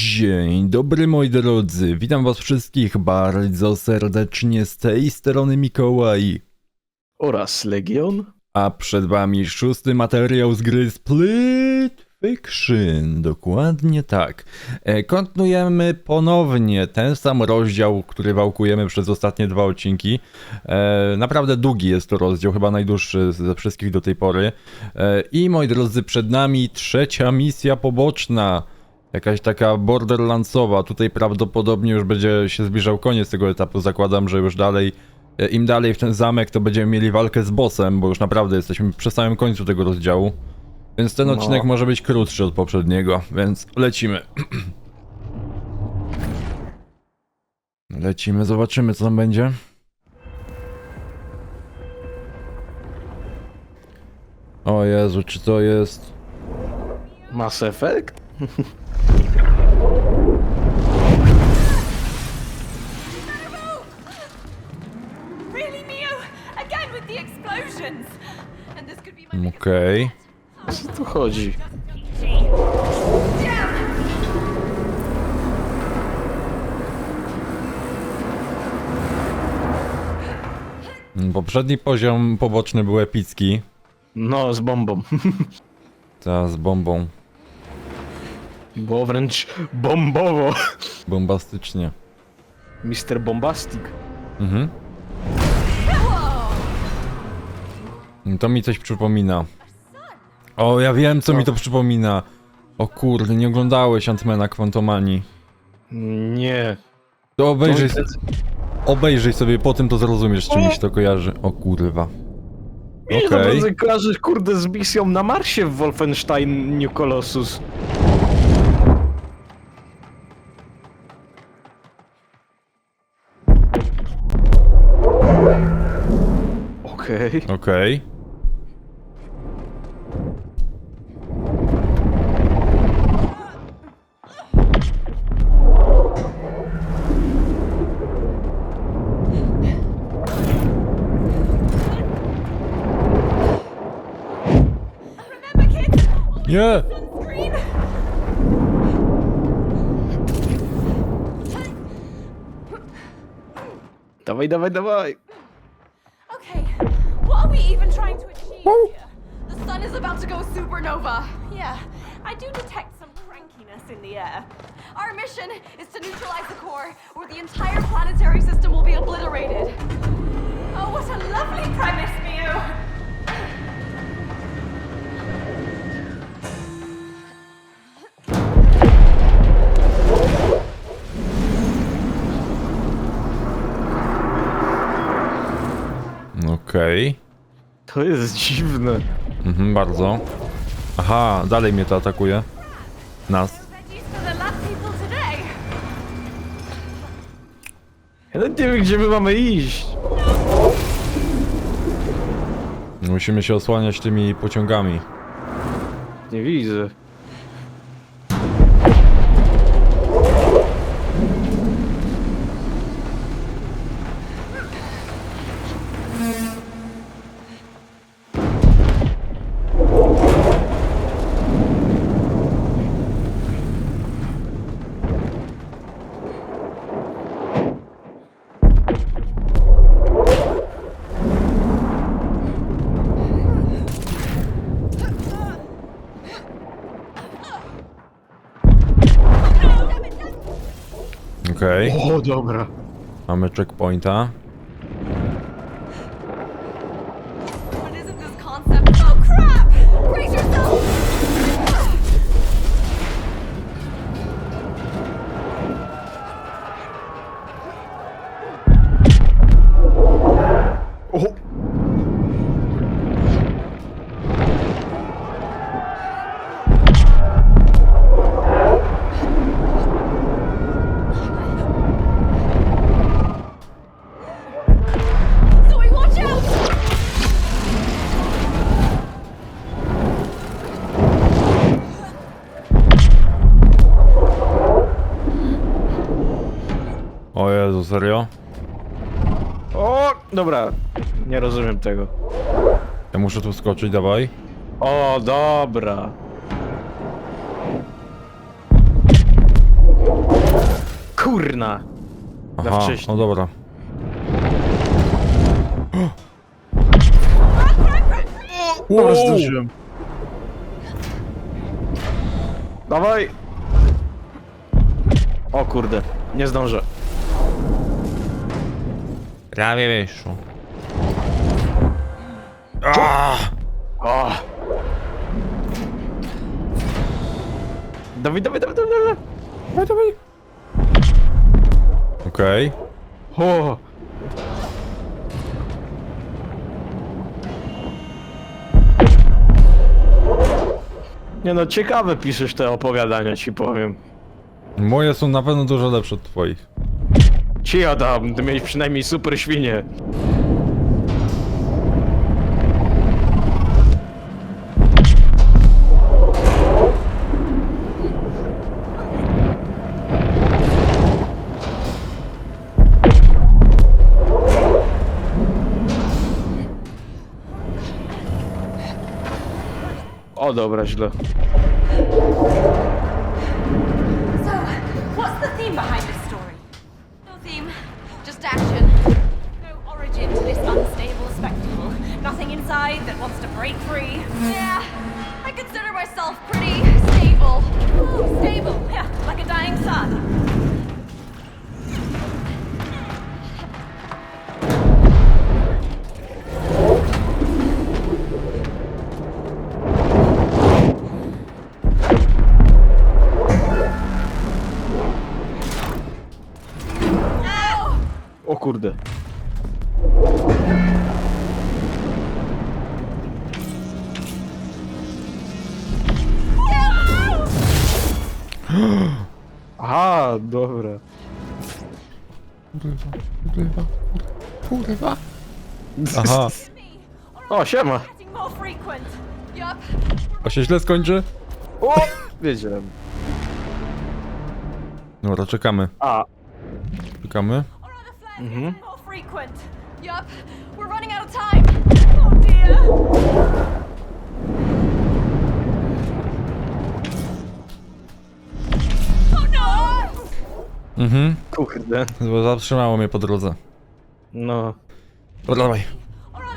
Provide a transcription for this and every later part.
Dzień dobry moi drodzy, witam was wszystkich bardzo serdecznie z tej strony Mikołaj. Oraz Legion. A przed wami szósty materiał z gry Split Fiction, dokładnie tak. E, kontynuujemy ponownie ten sam rozdział, który wałkujemy przez ostatnie dwa odcinki. E, naprawdę długi jest to rozdział, chyba najdłuższy ze wszystkich do tej pory. E, I moi drodzy, przed nami trzecia misja poboczna. Jakaś taka borderlandsowa. Tutaj prawdopodobnie już będzie się zbliżał koniec tego etapu. Zakładam, że już dalej, e, im dalej w ten zamek, to będziemy mieli walkę z bossem, bo już naprawdę jesteśmy przy samym końcu tego rozdziału. Więc ten No. odcinek może być krótszy od poprzedniego, więc lecimy. Lecimy, zobaczymy co tam będzie. O Jezu, czy to jest... Mass Effect? Okej. O co tu chodzi? Poprzedni poziom poboczny był epicki. No, z bombą. Ta z bombą. Było wręcz bombowo. Bombastycznie. Mister Bombastic. Mhm. To mi coś przypomina. O, ja wiem co mi to przypomina. O kurde, nie oglądałeś Antmana Quantumani. Nie. To obejrzyj, To- obejrzyj sobie, po tym to zrozumiesz, czy mi się to kojarzy. O kurwa. Okej. okay. to kojarzy, kurde, z misją na Marsie w Wolfenstein New Colossus. Okej. Okej. Nie! Dawaj, dawaj, dawaj. Okay, what are we even trying to achieve here? The sun is about to go supernova. Yeah, I do detect some crankiness in the air. Our mission is to neutralize the core, or the entire planetary system will be obliterated. Oh, what a lovely premise, Mio! Okej. To jest dziwne. Mhm, bardzo. Aha, dalej mnie to atakuje. Nas. Ja nawet nie wiem, gdzie my mamy iść. Musimy się osłaniać tymi pociągami. Nie widzę. Okej. O, dobra. Mamy checkpointa. Serio? O! Dobra. Nie rozumiem tego. Ja muszę tu skoczyć, dawaj. O, dobra. Kurna! Za Aha, wcześnie. o dobra. Dobra, zdążyłem. Dawaj! O kurde, nie zdążę. Prawie wyszło. O! Dawaj, dawaj, dawaj, dawaj, dawaj! Dawaj, dawaj! Okej. O! Nie no, ciekawe piszesz te opowiadania, ci powiem. Moje są na pewno dużo lepsze od twoich. Ci Adam, ty miałeś przynajmniej super świnie. O dobra, źle. Just action. No origin to this unstable spectacle. Nothing inside that wants to break free. Yeah, I consider myself pretty stable. Oh, stable, kurde. Aha, dobra. Kurwa, kurwa, kurwa. Aha, O, siema. Getting more frequent. Yup. a się źle skończy? O, wiedziałem. Dobra, czekamy. A, Czekamy. Or are the more frequent? Yup. We're running out of time. Oh dear. Oh no! Mhm. kurde. Bo zatrzymało mnie po drodze. No. Dobra, dawaj. Or are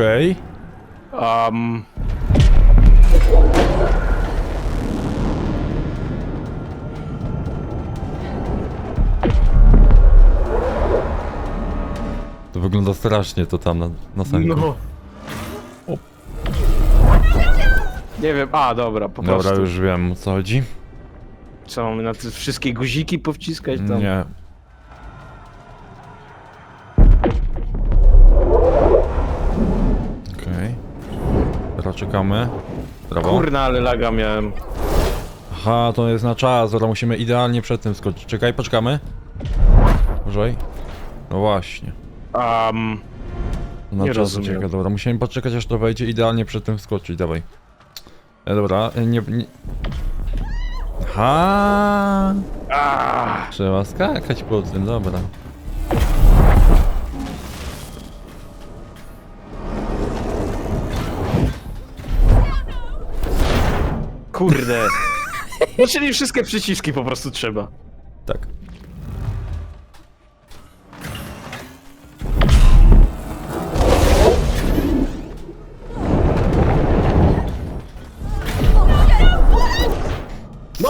Okej. Um, To wygląda strasznie to tam na, na no. Nie wiem, a dobra, po Dobra, prostu. już wiem o co chodzi. Co, mamy na te wszystkie guziki powciskać tam? Nie. Czekamy. Brawo. Kurna, ale laga miałem. Aha, to jest na czas, dobra, musimy idealnie przed tym skoczyć. Czekaj, poczekamy. Uważaj. No właśnie. Um, Na Nie czas rozumiem. ucieka, dobra. Musimy poczekać aż to wejdzie idealnie przed tym skoczyć, dawaj. E, dobra, e, nie, nie... Aha, a, trzeba skakać po tym, dobra. Kurde. No czyli wszystkie przyciski po prostu trzeba. Tak. No!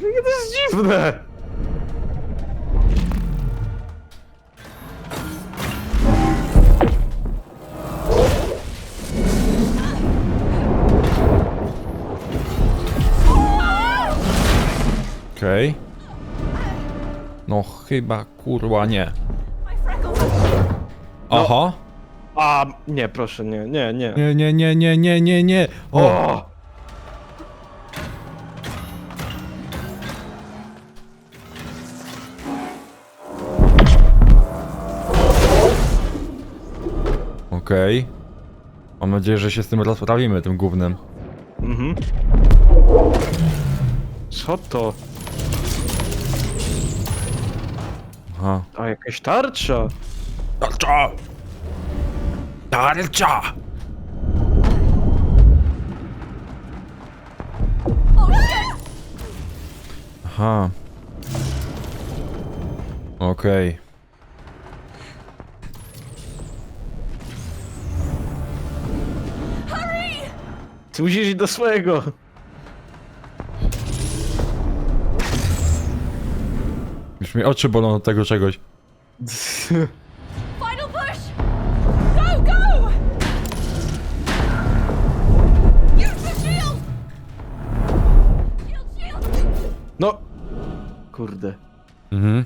To jest dziwne! Chyba kurwa nie. Are... Aha. A, nie, proszę, nie, nie, nie. Nie, nie, nie, nie, nie, nie, nie. O! O! Okej. Mam nadzieję, że się z tym rozprawimy, tym głównym. Mhm. Co to? Aha. A, jakaś tarcza? Tarcza! Tarcza! Aha. Okej. Ty musisz iść do swojego. Już mi oczy bolą od tego czegoś. Final push! Go, go! Use the shield! Shield, shield! No. Kurde. Mhm.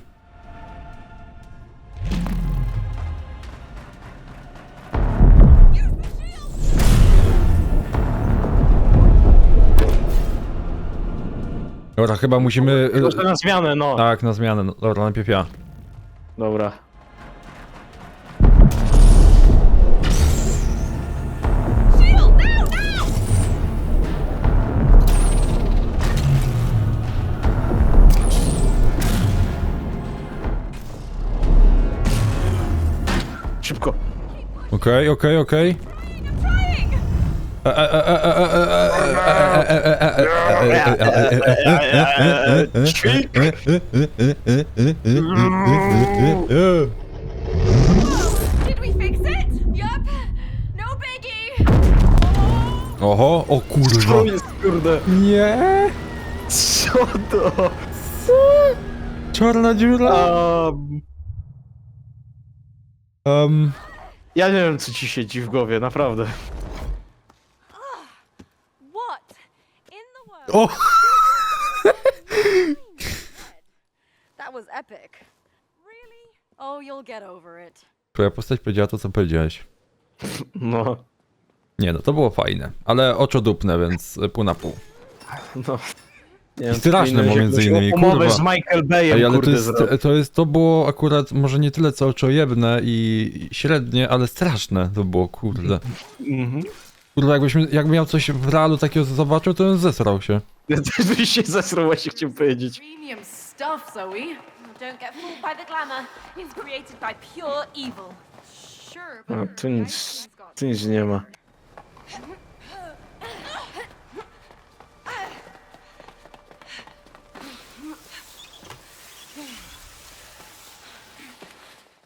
Dobra, chyba musimy... Proszę na zmianę, no. Tak, na zmianę. No, Dobra, najpierw ja. Dobra. Shield, now, now! Szybko. Okej, okej, okej. Ćwik. Did we fix it? Yup. No biggie. Oh, Oho, o Co kurwa. jest, kurde? Nie! Co to? Czarna dziura? Um, Um, ja nie wiem, co ci siedzi w głowie, naprawdę. what in the world? O! That was epic. Really? Oh, you'll get over it. Twoja postać powiedziała to, co powiedziałeś. No, Nie no, to było fajne. Ale oczodupne, więc pół na pół. no. Nie wiem, straszne powinieneś między jakąś innymi, Umowę kurwa. z Michael Bayem, Ej, ale to kurde, jest, zrobić. to jest, to było akurat może nie tyle co oczojebne i średnie, ale straszne to było, kurde. Mhm. Kurwa, jakbyśmy, jakby miał coś w realu takiego zobaczył, to bym zesrał się. Ja też byś się zesrał, właśnie chciałem powiedzieć. Premium stuff, Zoe. Don't get fooled by the glamour. It's created by pure evil. Sure, but A, tu nic, tu nic nie ma.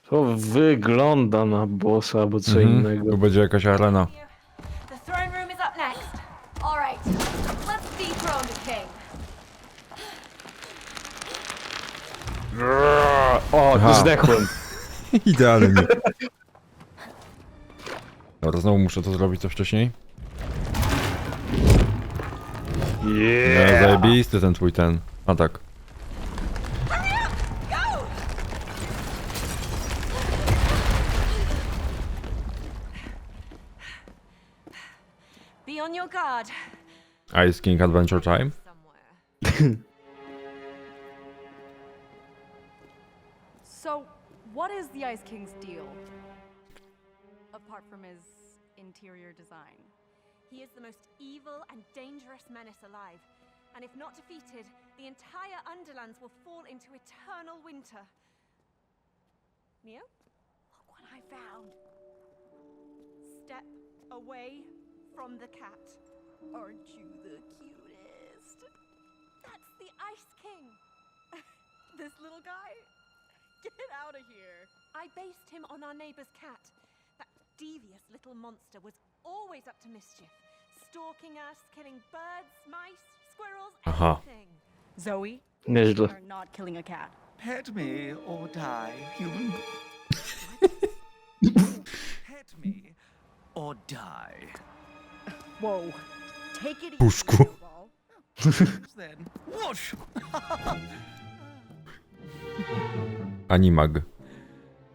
To wygląda na bossa albo co Mhm, innego. Tu będzie jakaś arena. O, Aha. zdechłem. Idealnie. Dobra, znowu muszę to zrobić co wcześniej. Nie, Yeah. zajebisty ten twój ten atak. Be on your guard. Ice King Adventure Time. Somewhere. So, what is the Ice King's deal? Apart from his interior design. He is the most evil and dangerous menace alive. And if not defeated, the entire Underlands will fall into eternal winter. Neo? Look what I found. Step away from the cat. Aren't you the cutest? That's the Ice King. This little guy? Get out of here. I based him on our neighbor's cat. That devious little monster was always up to mischief, stalking us, killing birds, mice, squirrels, Aha. everything. Zoe, Nieźle. you're not killing a cat. Pet me or die, human. Pet me or die. Whoa. Take it easy. Puszku. Snowball. then, whoosh! Animag.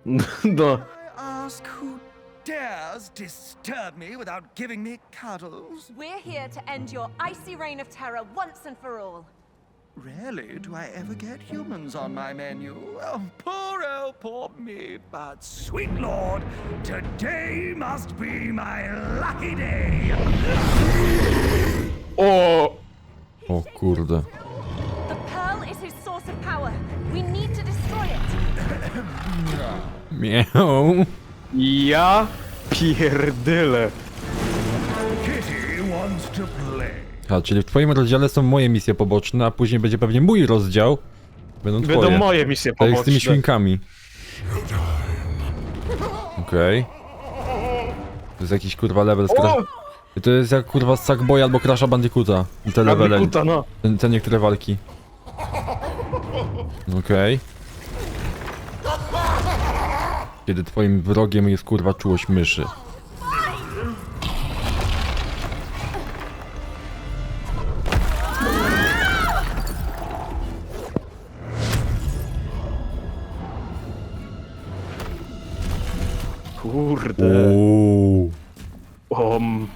No. I ask who dares disturb me without giving me cuddles? We're here to end your icy reign of terror once and for all. Rarely do I ever get humans on my menu. Oh, poor oh, poor me. But, sweet lord, today must be my lucky day. O! O kurde. The pearl is his source of power. We need to destroy it. Miau. Ja pierdyle. Kitty wants to play. A, czyli w twoim rozdziale są moje misje poboczne, a później będzie pewnie mój rozdział. Będą twoje. Będą moje misje Tak jak z tymi poboczne. świnkami. Okej. To jest jakiś kurwa level z! Crash... To jest jak kurwa z Sackboy albo Crasha Bandicoota. I te levele, Bandikuta, no. te, te niektóre walki. Okej. Kiedy twoim wrogiem jest kurwa czułość myszy. Kurde. Uuu. Um,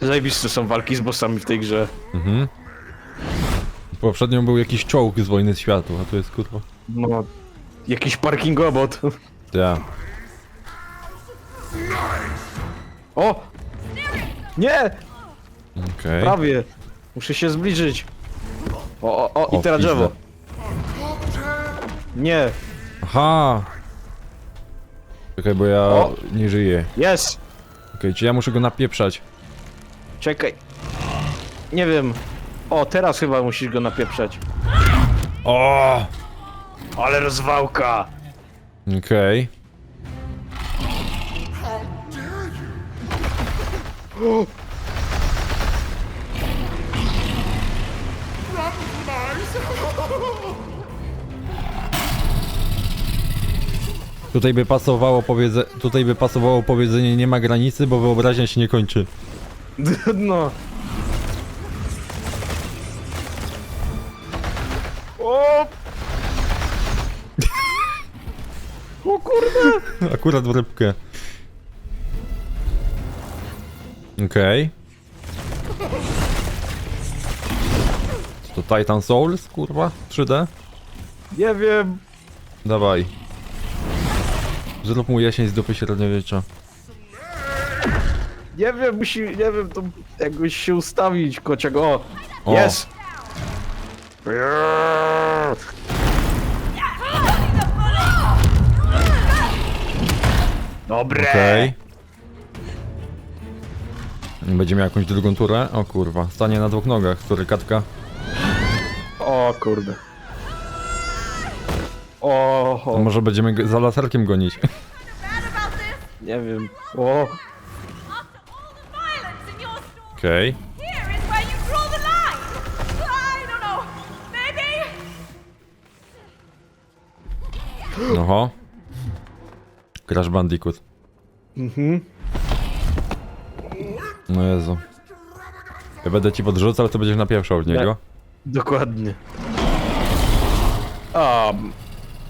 zajebiste są walki z bossami w tej grze. Poprzednią był jakiś czołg z Wojny Światów, a tu jest kurwa... No, jakiś parkingobot. Ja. O! Nie! Okej. Prawie. Muszę się zbliżyć. O, o, o, O, i teraz drzewo. Nie, Aha! Czekaj, bo ja O! nie żyję. jest! Okej, czy ja muszę go napieprzać? Czekaj. Nie wiem. O, teraz chyba musisz go napieprzać. O! Ale rozwałka! Okej. Tutaj by pasowało powiedze... Tutaj by pasowało powiedzenie nie ma granicy, bo wyobraźnia się nie kończy. No. Akurat w rybkę. Okej. To Titan Souls, kurwa? 3D? Nie wiem. Dawaj. Zrób mu jesień z dupy średniowiecza. Nie wiem, musi, nie wiem, to jakoś się ustawić, kociak. O! O. Jest! Dobre! Okej. Będzie miał jakąś drugą turę? O kurwa, stanie na dwóch nogach, który katka. O kurde. O, To o może będziemy go- za laserkiem gonić. Nie wiem. O, After all the violence in your story, Okej. here is where you draw the line. I don't know. Maybe. Oho. Crash Bandicoot. mhm. No Jezu. Ja będę ci podrzucał, to będziesz napieprzał w niego. Dokładnie. A,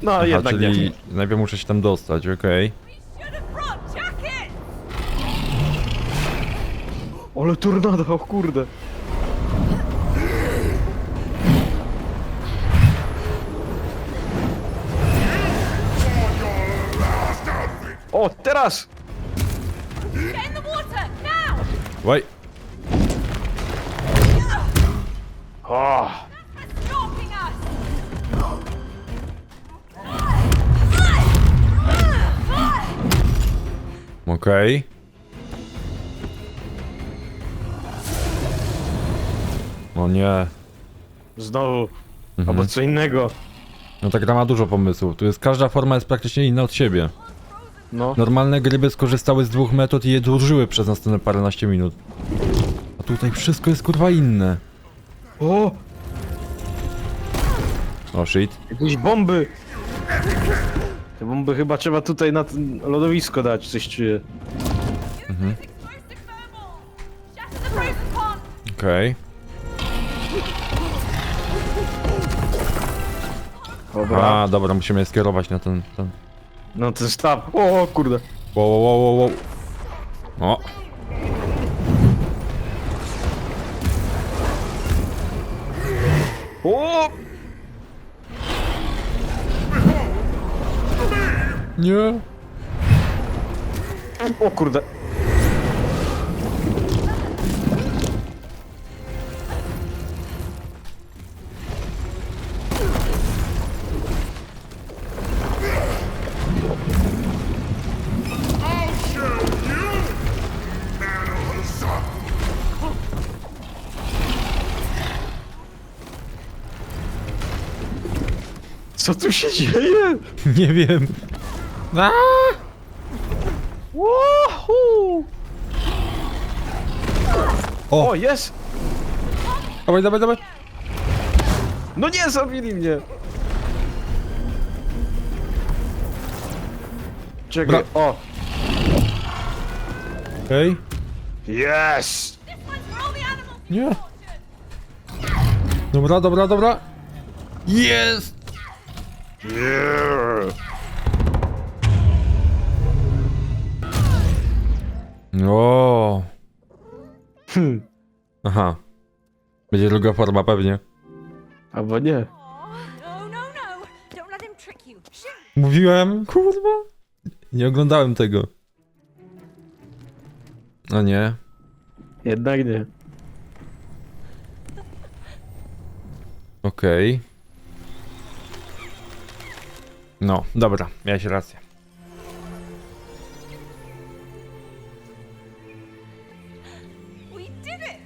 no Aha, jednak czyli nie. najpierw muszę się tam dostać, okej. Ale tornado, o kurde. O, teraz! Get in the water now. Łaj! O, Stalking us. Okej. O nie. znowu. Mhm. Albo co innego. No ta gra ma dużo pomysłów. Tu jest każda forma jest praktycznie inna od siebie. No. Normalne gry by skorzystały z dwóch metod i je dłużyły przez następne paręnaście minut. A tutaj wszystko jest kurwa inne. O, O shit. jakieś bomby. Te bomby chyba trzeba tutaj na ten lodowisko dać, coś czuję. Pond. Okej. Dobra. A, dobra, musimy je skierować na ten, ten... No ten staw. O, o kurde. Wow, wow, wow, wow, wow. O! O! Nie! O kurde. Co tu się dzieje? Nie wiem. Woohoo! O! O, jest! Dawaj, dawaj, dawaj! No nie, zabili mnie! Czekaj, Bra- o! Okej. Yes! Nie. Dobra, dobra, dobra. Jest! O. Hmm. Aha. Będzie druga forma pewnie. Albo nie. Mówiłem, kurwa. Nie oglądałem tego. No nie. Jednak nie. Okej. No, dobra, miałeś rację. We did it!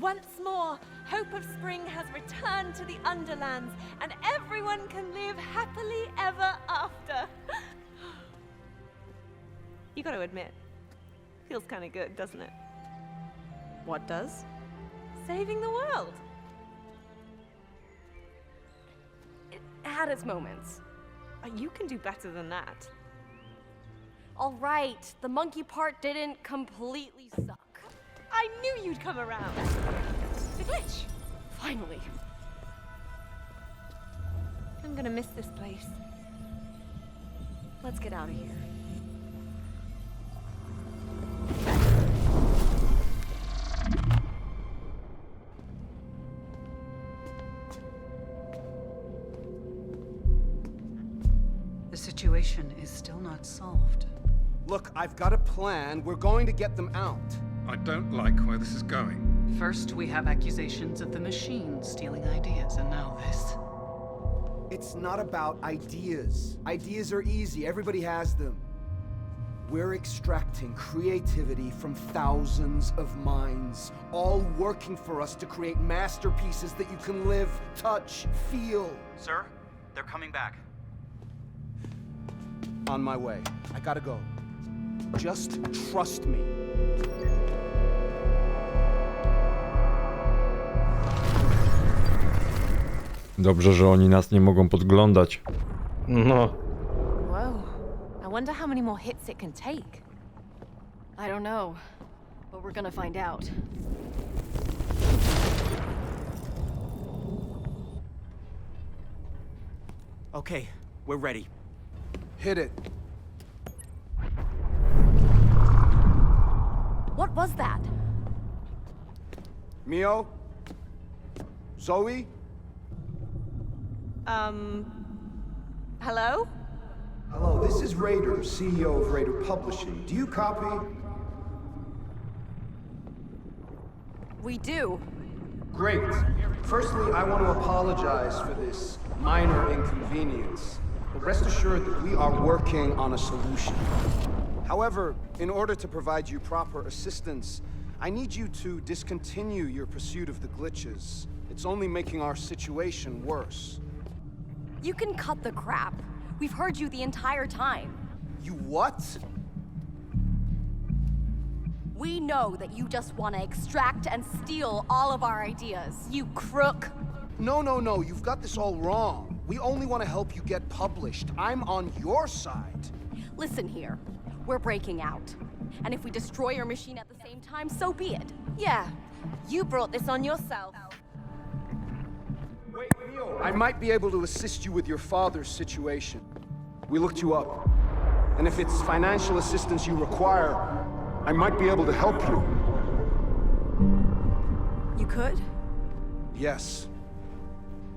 Once more, hope of spring has returned to the Underlands, and everyone can live happily ever after. you gotta admit, feels kind of good, doesn't it? What does? Saving the world. It had its moments. Uh, You can do better than that. All right, the monkey part didn't completely suck. I knew you'd come around. The glitch. Finally. I'm gonna miss this place. Let's get out of here. Situation is still not solved. Look, I've got a plan. We're going to get them out. I don't like where this is going. First, we have accusations of the machine stealing ideas, and now this. It's not about ideas. Ideas are easy, everybody has them. We're extracting creativity from thousands of minds, all working for us to create masterpieces that you can live, touch, feel. Sir, they're coming back. On my way. I gotta go. Just trust me. Dobrze, że oni nas nie mogą podglądać. No. Whoa. I wonder how many more hits it can take. I don't know, but we're gonna find out. Okay, we're ready. Hit it. What was that? Mio? Zoe? Um. Hello? Hello, this is Raider, CEO of Raider Publishing. Do you copy? We do. Great. Firstly, I want to apologize for this minor inconvenience. But rest assured that we are working on a solution. However, in order to provide you proper assistance, I need you to discontinue your pursuit of the glitches. It's only making our situation worse. You can cut the crap. We've heard you the entire time. You what? We know that you just want to extract and steal all of our ideas. You crook. No, no, no, you've got this all wrong. We only want to help you get published. I'm on your side. Listen here. We're breaking out. And if we destroy your machine at the same time, so be it. Yeah. You brought this on yourself. Wait, Leo. I might be able to assist you with your father's situation. We looked you up. And if it's financial assistance you require, I might be able to help you. You could? Yes.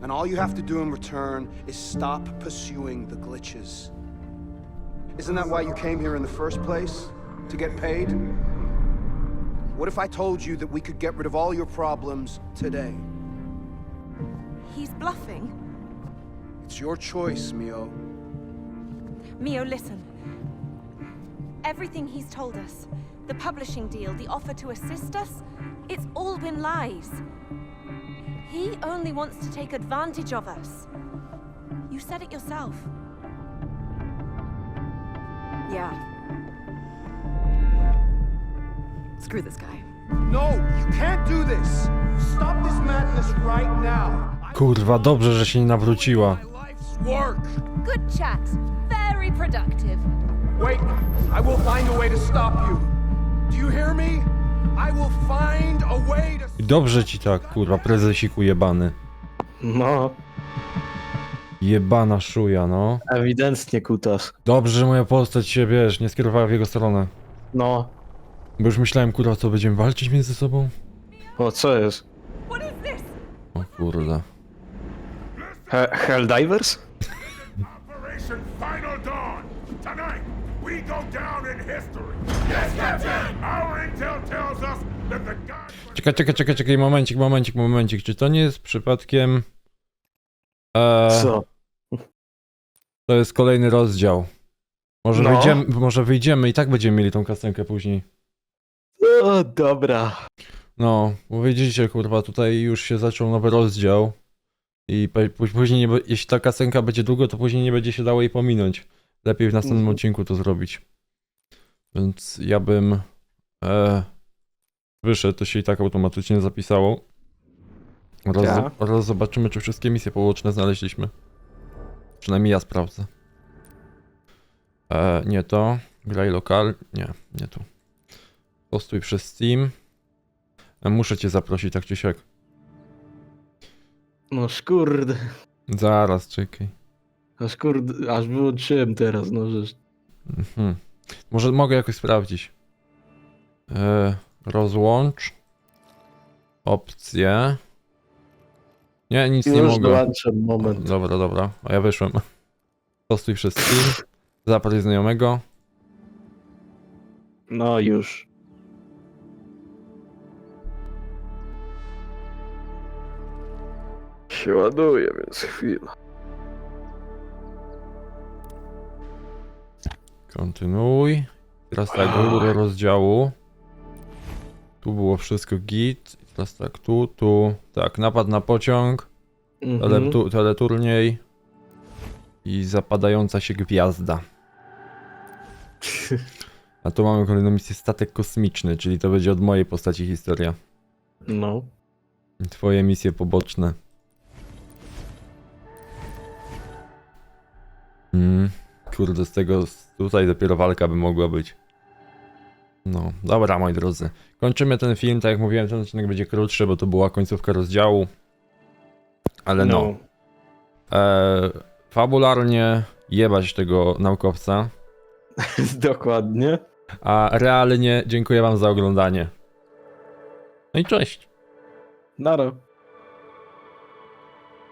And all you have to do in return is stop pursuing the glitches. Isn't that why you came here in the first place? To get paid? What if I told you that we could get rid of all your problems today? He's bluffing. It's your choice, Mio. Mio, listen. Everything he's told us the publishing deal, the offer to assist us it's all been lies. He only wants to take advantage of us. You said it yourself. Yeah. Screw this guy. No, you can't do this! Stop this madness right now! Kurwa, dobrze, że się nie nawróciła. Work! Good chat. Very productive. Wait, I will find a way to stop you. Do you hear me? Dobrze ci tak, kurwa, prezesiku jebany. No, Jebana szuja, no. ewidentnie kutas. Dobrze, że moja postać się, wiesz, nie skierowała w jego stronę. No, Bo już myślałem, kurwa, co, będziemy walczyć między sobą? o co jest? O kurde. He Helldivers? Operation Final Dawn! Tonight, we go down Czekaj, czekaj, czekaj, czekaj, momencik, momencik, momencik. Czy to nie jest przypadkiem... Eee, Co? to jest kolejny rozdział. Może, No. wyjdziemy, może wyjdziemy i tak będziemy mieli tą kasenkę później. O, dobra. No, bo widzicie, kurwa, tutaj już się zaczął nowy rozdział. I później, nie, jeśli ta kasenka będzie długo, to później nie będzie się dało jej pominąć. Lepiej w następnym Mhm. odcinku to zrobić. Więc ja bym e, wyszedł, to się i tak automatycznie zapisało. Oraz, Ja. oraz zobaczymy, czy wszystkie misje poboczne znaleźliśmy. Przynajmniej ja sprawdzę. E, nie to. Graj lokal. Nie, nie tu. Postój przez Steam. E, Muszę cię zaprosić, tak czy siak. No skurde. Zaraz, czekaj. No skurde, aż wyłączyłem teraz, no że... Mhm. Może mogę jakoś sprawdzić. E, rozłącz. Opcje. Nie, nic nie Już mogę. moment. Dobra, dobra. A ja wyszłem. Postój przez Steam. Znajomego. No już. Się ładuje, więc chwila. Kontynuuj. Teraz tak, wybór rozdziału. Tu było wszystko git. Teraz tak, tu, tu. Tak, napad na pociąg. Mhm. Teletu, teleturniej. I zapadająca się gwiazda. A tu mamy kolejną misję statek kosmiczny, czyli to będzie od mojej postaci historia. No. Twoje misje poboczne. Mm, kurde, z tego tutaj dopiero walka by mogła być. No, dobra, moi drodzy. Kończymy ten film, tak jak mówiłem, ten odcinek będzie krótszy, bo to była końcówka rozdziału. Ale no. E, fabularnie jebać tego naukowca, Dokładnie. a realnie dziękuję wam za oglądanie. No i cześć. Nara.